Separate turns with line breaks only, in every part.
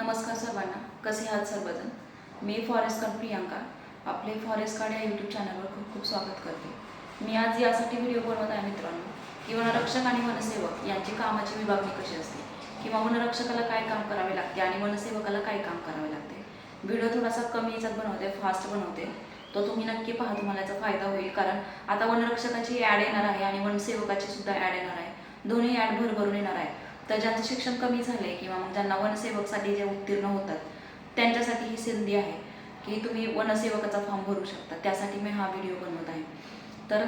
नमस्कार सर्वांना. कसे आहात सर्वजण? मी फॉरेस्ट गार्ड प्रियांका. आपले फॉरेस्ट गार्ड या यूट्यूब चॅनलवर खूप खूप स्वागत करते. मी आज यासाठी व्हिडिओ बनवत आहे मित्रांनो. की वनरक्षक आणि वनसेवक यांची कामाची विभागणी कशी असते? किंवा वनरक्षकाला काय काम करावे लागते आणि वनसेवकाला काय काम करावे लागते? व्हिडिओ थोडासा कमी याच्यात बनवते फास्ट बनवते. तो तुम्ही नक्की पहा तुम्हाला याचा फायदा होईल. कारण आता वनरक्षकाची ॲड येणार आहे आणि वनसेवकाची सुद्धा ॲड येणार आहे. दोन्ही ॲड भरभरून येणार आहे. तर ज्यांचं शिक्षण कमी झालंय किंवा मग ज्यांना वनसेवकसाठी जे उत्तीर्ण होतात त्यांच्यासाठी ही संधी आहे की तुम्ही वनसेवकाचा फॉर्म भरू शकता. त्यासाठी मी हा व्हिडिओ बनवत आहे. तर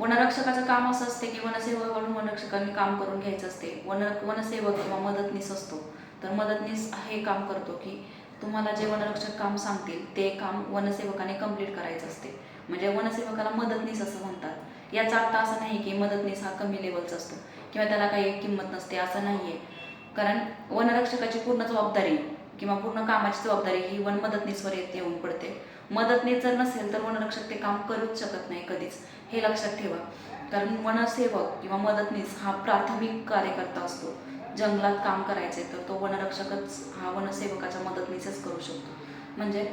वनरक्षकाचं काम असं असते की वनसेवकाकडून वनरक्षकांनी काम करून घ्यायचं असते. वन वनसेवक किंवा मदतनीस असतो. तर मदतनीस हे काम करतो की तुम्हाला जे वनरक्षक काम सांगतील ते काम वनसेवकाने कंप्लीट करायचं असते. म्हणजे वनसेवकाला मदतनीस असं म्हणतात. याचा अर्थ असा नाही की मदतनीस हा कमी लेवलचा असतो. किंवा त्याला काही किंमत नसते असं नाही आहे कारण वनरक्षकाची पूर्ण जबाबदारी किंवा पूर्ण कामाची जबाबदारी ही वन मदतनीसवर येत येऊन पडते. मदतनीस जर नसेल तर वनरक्षक ते काम करूच शकत नाही कधीच. हे लक्षात ठेवा. कारण वनसेवक किंवा मदतनीस हा प्राथमिक कार्यकर्ता असतो. जंगलात काम करायचे तर तो वनरक्षकच हा वनसेवकाच्या मदतनीसच करू शकतो. म्हणजे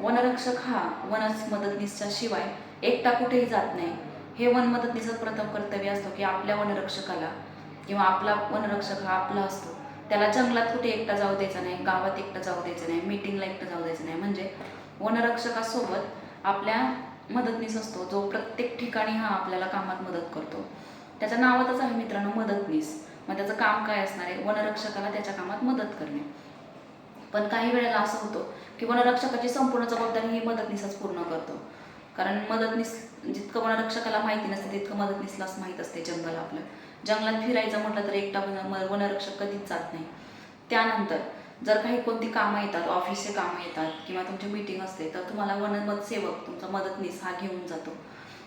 वनरक्षक हा वनस मदतनीसच्या शिवाय एकटा कुठेही जात नाही. हे वन मदतनीचं प्रथम कर्तव्य असतो की आपल्या वनरक्षकाला किंवा आपला वनरक्षक हा आपला असतो. त्याला जंगलात कुठे एकटा जाऊ द्यायचा नाही गावात एकटा जाऊ द्यायचं नाही मीटिंगला एकटा जाऊ द्यायचं नाही. म्हणजे वनरक्षकासोबत आपल्या मदतनीस असतो जो प्रत्येक ठिकाणी हा आपल्याला कामात मदत करतो. त्याच्या नावातच आहे मित्रांनो मदतनीस. मग त्याचं काम काय असणार आहे? वनरक्षकाला त्याच्या कामात मदत करणे. पण काही वेळेला असं होतं की वनरक्षकाची संपूर्ण जबाबदारी ही मदतनीसच पूर्ण करतो. कारण मदतनीस जितकं वनरक्षकाला माहिती नसते तितकं मदतनीसलाच माहीत असते जंगल आपलं. जंगलात फिरायचं म्हटलं तर एकटा वन वनरक्षक कधीच जात नाही. त्यानंतर जर काही कोणती कामं येतात ऑफिसचे कामं येतात किंवा तुमची मीटिंग असते तर तुम्हाला वनमत सेवक तुमचा मदतनीस हा घेऊन जातो.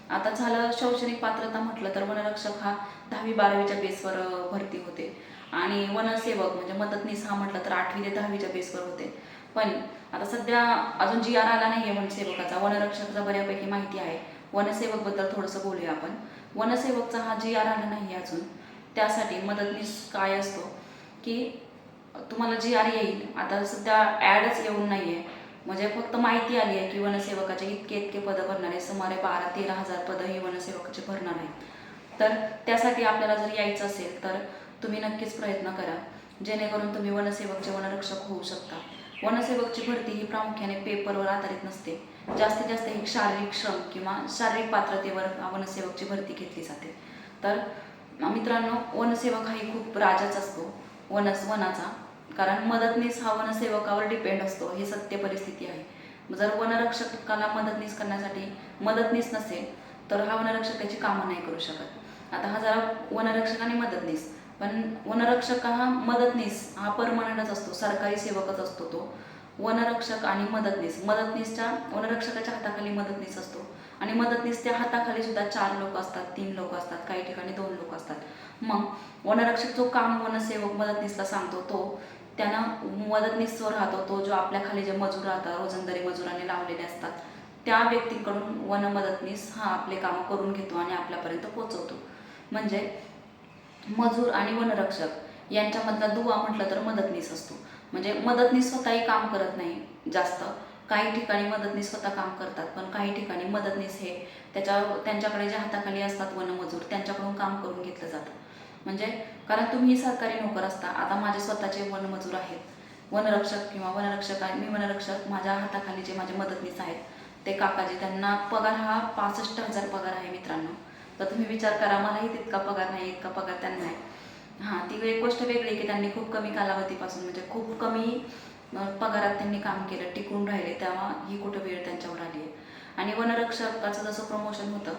आता झालं शैक्षणिक पात्रता म्हटलं तर वनरक्षक हा दहावी बारावीच्या बेसवर भरती होते. आणि वनसेवक म्हणजे मदतनीस हा म्हटलं तर आठवी ते दहावीच्या बेसवर होते. पण आता सध्या अजून जी आर आला नाही आहे वनसेवकाचा वनरक्षकाचा बऱ्यापैकी माहिती आहे. वनसेवकबद्दल थोडंसं बोलूया आपण. वनसेवकचा हा जी आर आला नाही अजून. त्यासाठी मदतनीस काय असतो? की तुम्हाला जी आर येईल. आता सध्या ॲडच येऊन नाही आहे म्हणजे फक्त माहिती आली आहे की वनसेवकाचे इतके इतके पदं भरणार आहे. सुमारे बारा तेरा हजार पदं ही वनसेवकाचे भरणार आहेत. तर त्यासाठी आपल्याला जर यायचं असेल तर तुम्ही नक्कीच प्रयत्न करा जेणेकरून तुम्ही वनसेवकचे वनरक्षक होऊ शकता. वनसेवकची भरती ही प्रामुख्याने पेपरवर आधारित नसते. जास्तीत जास्त ही शारीरिक श्रम किंवा शारीरिक पात्रतेवर वनसेवकची भरती घेतली जाते. तर मित्रांनो वनसेवक हा खूप राजाच असतो. वनस वनाचा. कारण मदतनीस हा वनसेवकावर डिपेंड असतो. ही सत्य परिस्थिती आहे. जर वनरक्षकाला मदतनीस करण्यासाठी मदतनीस नसेल तर हा वनरक्षक त्याची कामं नाही करू शकत. आता हा जरा वनरक्षक आणि मदतनीस. पण वनरक्षक हा मदतनीस हा परमनंटच असतो सरकारी सेवकच असतो तो. वनरक्षक आणि मदतनीस. मदतनीसच्या वनरक्षकाच्या हाताखाली मदतनीस असतो. आणि मदतनीस त्या हाताखाली सुद्धा चार लोक असतात तीन लोक असतात काही ठिकाणी दोन लोक असतात. मग वनरक्षक जो काम वनसेवक मदतनीसला सांगतो तो त्यानं मदतनीस जो राहतो तो जो आपल्याखाली जे मजूर राहतात रोजंदारी मजुरांनी लावलेले असतात त्या व्यक्तीकडून वन मदतनीस हा आपले कामं करून घेतो आणि आपल्यापर्यंत पोचवतो म्हणजे मजूर आणि वनरक्षक यांच्यामधला दुवा म्हटलं तर मदतनीस असतो. म्हणजे मदतनीस स्वतःही काम करत नाही जास्त. काही ठिकाणी मदतनीस स्वतः काम करतात पण काही ठिकाणी मदतनीस हे त्याच्या त्यांच्याकडे जे हाताखाली असतात वनमजूर त्यांच्याकडून काम करून घेतलं जातं. म्हणजे कारण तुम्ही सरकारी नोकर असता आता माझे स्वतःचे वनमजूर आहेत. वनरक्षक किंवा वनरक्षक आहे मी वनरक्षक माझ्या हाताखाली जे माझे मदतनीस आहेत ते काकाजी त्यांना पगार हा पासष्ट हजार पगार आहे मित्रांनो. तर तुम्ही विचार करा मलाही तितका पगार नाही इतका पगार त्यांना आहे. हां ती एक गोष्ट वेगळी की त्यांनी खूप कमी कालावधीपासून म्हणजे खूप कमी पगारात त्यांनी काम केलं टिकून राहिले तेव्हा ही कुठं वेळ त्यांच्यावर आली आहे. आणि वनरक्षकाचं जसं प्रमोशन होतं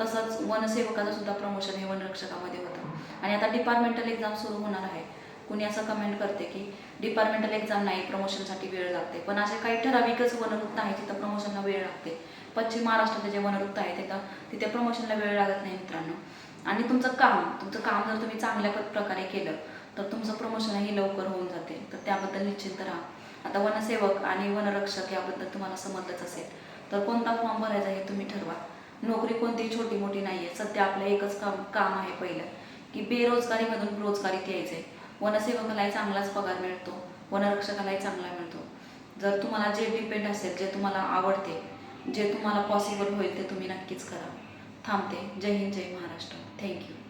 तसंच वनसेवकाचं सुद्धा प्रमोशन हे वनरक्षकामध्ये होतं. आणि आता डिपार्टमेंटल एक्झाम सुरू होणार आहे. कुणी असं कमेंट करते की डिपार्टमेंटल एक्झाम नाही प्रमोशनसाठी वेळ लागते. पण असे काही ठराविकच वनवृत्त आहे तिथं प्रमोशनला वेळ लागते. पश्चिम महाराष्ट्रातले जे वनवृत्त आहे तिथं तिथे प्रमोशनला वेळ लागत नाही मित्रांनो. आणि तुमचं काम तुमचं काम जर तुम्ही चांगल्या प्रकारे केलं तर तुमचं प्रमोशनही लवकर होऊन जाते. तर त्याबद्दल निश्चिंत राहा. आता वनसेवक आणि वनरक्षक याबद्दल तुम्हाला समजलंच असेल. तर कोणता फॉर्म भरायचा हे तुम्ही ठरवा. नोकरी कोणतीही छोटी मोठी नाही आहे सध्या आपलं एकच काम काम आहे पहिलं. की बेरोजगारीमधून रोजगारीत यायचं आहे वनसेवकालाही चांगलाच पगार मिळतो वनरक्षकालाही चांगला मिळतो. जर तुम्हाला जे डिपेंड असेल जे तुम्हाला आवडते जे तुम्हाला पॉसिबल होईल ते तुम्ही नक्कीच करा. थांबते. जय हिंद जय महाराष्ट्र. Thank you